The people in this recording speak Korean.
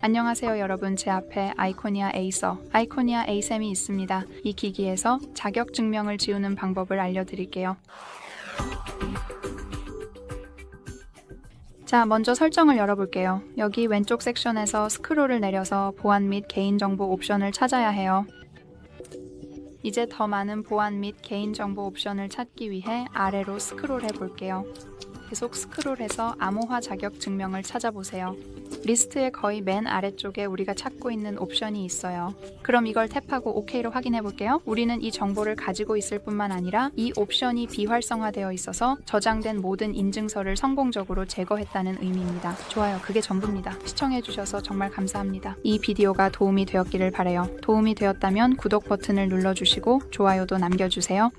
안녕하세요 여러분. 제 앞에 아이코니아 에이서 아이코니아 에이셈이 있습니다. 이 기기에서 자격 증명을 지우는 방법을 알려드릴게요. 자 먼저 설정을 열어볼게요. 여기 왼쪽 섹션에서 스크롤을 내려서 보안 및 개인정보 옵션을 찾아야 해요. 이제 더 많은 보안 및 개인정보 옵션을 찾기 위해 아래로 스크롤 해볼게요 계속 스크롤해서 암호화 자격 증명을 찾아보세요. 리스트의 거의 맨 아래쪽에 우리가 찾고 있는 옵션이 있어요. 그럼 이걸 탭하고 OK로 확인해 볼게요. 우리는 이 정보를 가지고 있을 뿐만 아니라 이 옵션이 비활성화되어 있어서 저장된 모든 인증서를 성공적으로 제거했다는 의미입니다. 좋아요. 그게 전부입니다. 시청해 주셔서 정말 감사합니다. 이 비디오가 도움이 되었기를 바래요. 도움이 되었다면 구독 버튼을 눌러 주시고 좋아요도 남겨 주세요.